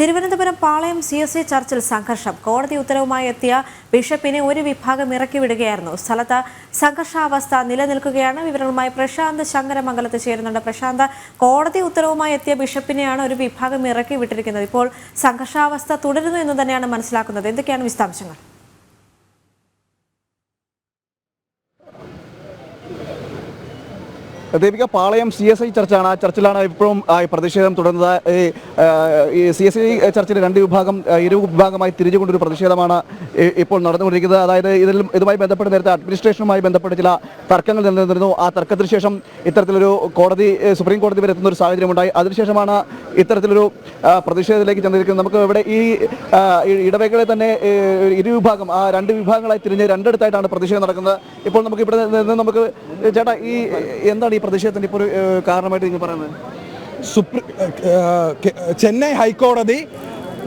Thiruvananthapuram Palayam C S A ചർച്ചിൽ സംഘർഷം. കോടതി ഉത്തരവുമായി എത്തിയ ബിഷപ്പിനെ ഒരു വിഭാഗം ഇറക്കിവിടുകയായിരുന്നു സ്ഥലത്ത് സംഘർഷാവസ്ഥ നിലനിൽക്കുകയാണ്. വിവരങ്ങളുമായി പ്രശാന്ത് ശങ്കരമംഗലത്ത് ചേരുന്നുണ്ട്. പ്രശാന്ത് കോടതി ഉത്തരവുമായി എത്തിയ ബിഷപ്പിനെയാണ് ഒരു വിഭാഗം ഇറക്കി വിട്ടിരിക്കുന്നത്. ഇപ്പോൾ സംഘർഷാവസ്ഥ തുടരുന്നു എന്ന് തന്നെയാണ് മനസ്സിലാക്കുന്നത്. എന്തൊക്കെയാണ് വിശദാംശങ്ങൾ? Devika Palayam C S I ചർച്ചാണ്. ആ ചർച്ചിലാണ് ഇപ്പോഴും ഈ പ്രതിഷേധം തുടരുന്നത്. ഈ, സി എസ് ഐ ചർച്ചിലെ രണ്ട് വിഭാഗം ഇരു വിഭാഗമായി തിരിഞ്ഞുകൊണ്ടൊരു പ്രതിഷേധമാണ് ഇപ്പോൾ നടന്നുകൊണ്ടിരിക്കുന്നത്. അതായത് ഇതിൽ ഇതുമായി ബന്ധപ്പെട്ട് നേരത്തെ അഡ്മിനിസ്ട്രേഷനുമായി ബന്ധപ്പെട്ട് ചില തർക്കങ്ങൾ നിലനിന്നിരുന്നു. ആ തർക്കത്തിന് ശേഷം ഇത്തരത്തിലൊരു കോടതി സുപ്രീം കോടതി വരെ എത്തുന്ന ഒരു സാഹചര്യമുണ്ടായി. അതിനുശേഷമാണ് ഇത്തരത്തിലൊരു പ്രതിഷേധത്തിലേക്ക് ചെന്നിരിക്കുന്നത്. നമുക്ക് ഇവിടെ ഈ ഇടവേകളെ തന്നെ ഇരു ഇരുവിഭാഗം ആ രണ്ട് വിഭാഗങ്ങളായി തിരിഞ്ഞ് രണ്ടിടത്തായിട്ടാണ് പ്രതിഷേധം നടക്കുന്നത്. ഇപ്പോൾ നമുക്ക് ഇവിടെ നിന്ന് നമുക്ക് ചേട്ടാ ഈ എന്താണ് പ്രതിഷേധത്തിന്റെ ഇപ്പോൾ ഒരു കാരണമായിട്ട് നിങ്ങൾ പറയുന്നത്? സുപ്രീം ചെന്നൈ ഹൈക്കോടതി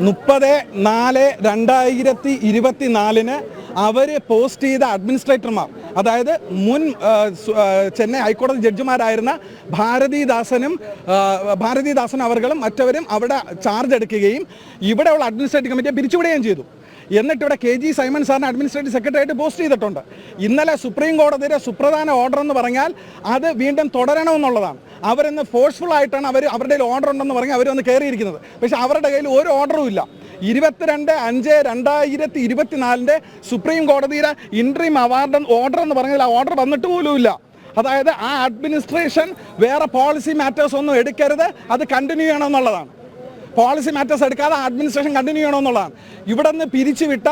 മുപ്പത് നാല് രണ്ടായിരത്തി ഇരുപത്തി നാലിന് അവർ പോസ്റ്റ് ചെയ്ത അഡ്മിനിസ്ട്രേറ്റർമാർ അതായത് മുൻ ചെന്നൈ ഹൈക്കോടതി ജഡ്ജിമാരായിരുന്ന ഭാരതിദാസനും ഭാരതീദാസൻ അവർകളും മറ്റവരും അവിടെ ചാർജ് എടുക്കുകയും ഇവിടെയുള്ള അഡ്മിനിസ്ട്രേറ്റീവ് കമ്മിറ്റിയെ പിരിച്ചുവിടുകയും ചെയ്തു. എന്നിട്ട് ഇവിടെ കെ ജി സൈമൺ സാറിനെ അഡ്മിനിസ്ട്രേറ്റീവ് സെക്രട്ടറി ആയിട്ട് പോസ്റ്റ് ചെയ്തിട്ടുണ്ട്. ഇന്നലെ സുപ്രീം കോടതിയുടെ സുപ്രധാന ഓർഡർ എന്ന് പറഞ്ഞാൽ അത് വീണ്ടും തുടരണമെന്നുള്ളതാണ്. അവരിന്ന് ഫോഴ്സ്ഫുൾ ആയിട്ടാണ് അവർ അവരുടെ ഓർഡർ ഉണ്ടെന്ന് പറഞ്ഞ് വന്ന് കയറിയിരിക്കുന്നത്. പക്ഷേ അവരുടെ കയ്യിൽ ഒരു ഓർഡറും ഇല്ല. ഇരുപത്തിരണ്ട് അഞ്ച് രണ്ടായിരത്തി ഇരുപത്തിനാലിന്റെ സുപ്രീം കോടതിയുടെ ഇൻട്രീം അവാർഡ് ഓർഡർ എന്ന് പറഞ്ഞാൽ ആ ഓർഡർ വന്നിട്ട് പോലുമില്ല അതായത് ആ അഡ്മിനിസ്ട്രേഷൻ വേറെ പോളിസി മാറ്റേഴ്സ് ഒന്നും എടുക്കരുത്. അത് കണ്ടിന്യൂ ചെയ്യണമെന്നുള്ളതാണ് പോളിസി മാറ്റേഴ്സ് എടുക്കാതെ അഡ്മിനിസ്ട്രേഷൻ കണ്ടിന്യൂ ചെയ്യണമെന്നുള്ളതാണ്. ഇവിടെ നിന്ന് പിരിച്ചുവിട്ട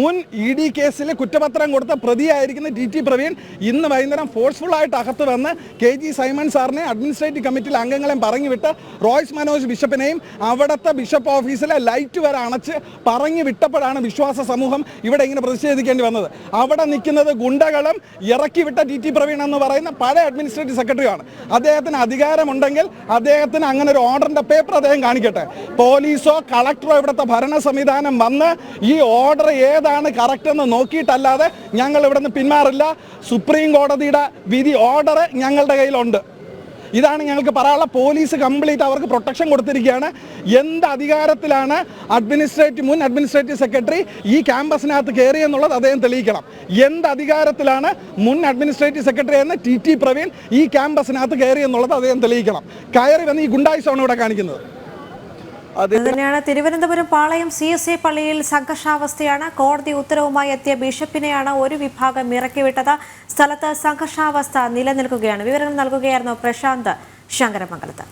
മുൻ ഇ ഡി കേസിൽ കുറ്റപത്രം കൊടുത്ത പ്രതിയായിരിക്കുന്ന ടി ടി പ്രവീൺ ഇന്ന് വൈകുന്നേരം ഫോഴ്സ്ഫുള്ളായിട്ട് അകത്ത് വന്ന് കെ ജി സൈമൺ സാറിനെ അഡ്മിനിസ്ട്രേറ്റീവ് കമ്മിറ്റിയിലെ അംഗങ്ങളെയും പറഞ്ഞു വിട്ട് റോയ്സ് മനോജ് ബിഷപ്പിനെയും അവിടുത്തെ ബിഷപ്പ് ഓഫീസിലെ ലൈറ്റ് വരെ അണച്ച് പറഞ്ഞു വിട്ടപ്പോഴാണ് വിശ്വാസ സമൂഹം ഇവിടെ ഇങ്ങനെ പ്രതിഷേധിക്കേണ്ടി വന്നത്. അവിടെ നിൽക്കുന്നത് ഗുണ്ടകളും ഇറക്കി വിട്ട ടി ടി പ്രവീൺ എന്ന് പറയുന്ന പഴയ അഡ്മിനിസ്ട്രേറ്റീവ് സെക്രട്ടറിയാണ് അദ്ദേഹത്തിന് അധികാരമുണ്ടെങ്കിൽ അദ്ദേഹത്തിന് അങ്ങനെ ഒരു ഓർഡറിന്റെ പേപ്പർ അദ്ദേഹം കാണിക്കട്ടെ. പോലീസോ കളക്ടറോ ഇവിടുത്തെ ഭരണ സംവിധാനം വന്ന് ഈ ഓർഡർ ഏതാണ് കറക്റ്റ് എന്ന് നോക്കിയിട്ടല്ലാതെ ഞങ്ങൾ ഇവിടെ നിന്ന് പിന്മാറില്ല. സുപ്രീം കോടതിയുടെ വിധി ഓർഡർ ഞങ്ങളുടെ കയ്യിലുണ്ട്. ഇതാണ് ഞങ്ങൾക്ക് പറയാനുള്ള പോലീസ് കംപ്ലീറ്റ് അവർക്ക് പ്രൊട്ടക്ഷൻ കൊടുത്തിരിക്കുകയാണ്. എന്ത് അധികാരത്തിലാണ് അഡ്മിനിസ്ട്രേറ്റീവ് മുൻ അഡ്മിനിസ്ട്രേറ്റീവ് സെക്രട്ടറി ഈ ക്യാമ്പസിനകത്ത് കയറി എന്നുള്ളത് അദ്ദേഹം തെളിയിക്കണം. എന്ത് അധികാരത്തിലാണ് മുൻ അഡ്മിനിസ്ട്രേറ്റീവ് സെക്രട്ടറി എന്ന ടി ടി പ്രവീൺ ഈ ക്യാമ്പസിനകത്ത് കയറി എന്നുള്ളത് അദ്ദേഹം തെളിയിക്കണം. കയറി വന്ന് ഈ ഗുണ്ടായിസമാണ് ഇവിടെ കാണിക്കുന്നത്. അത് അതുതന്നെയാണ് Thiruvananthapuram Palayam C S I പള്ളിയിൽ സംഘർഷാവസ്ഥയാണ്. കോടതി ഉത്തരവുമായി എത്തിയ ബിഷപ്പിനെയാണ് ഒരു വിഭാഗം ഇറക്കിവിട്ടത്. സ്ഥലത്ത് സംഘർഷാവസ്ഥ നിലനിൽക്കുകയാണ്. വിവരങ്ങൾ നൽകുകയായിരുന്നു പ്രശാന്ത് ശങ്കരമംഗലത്ത്.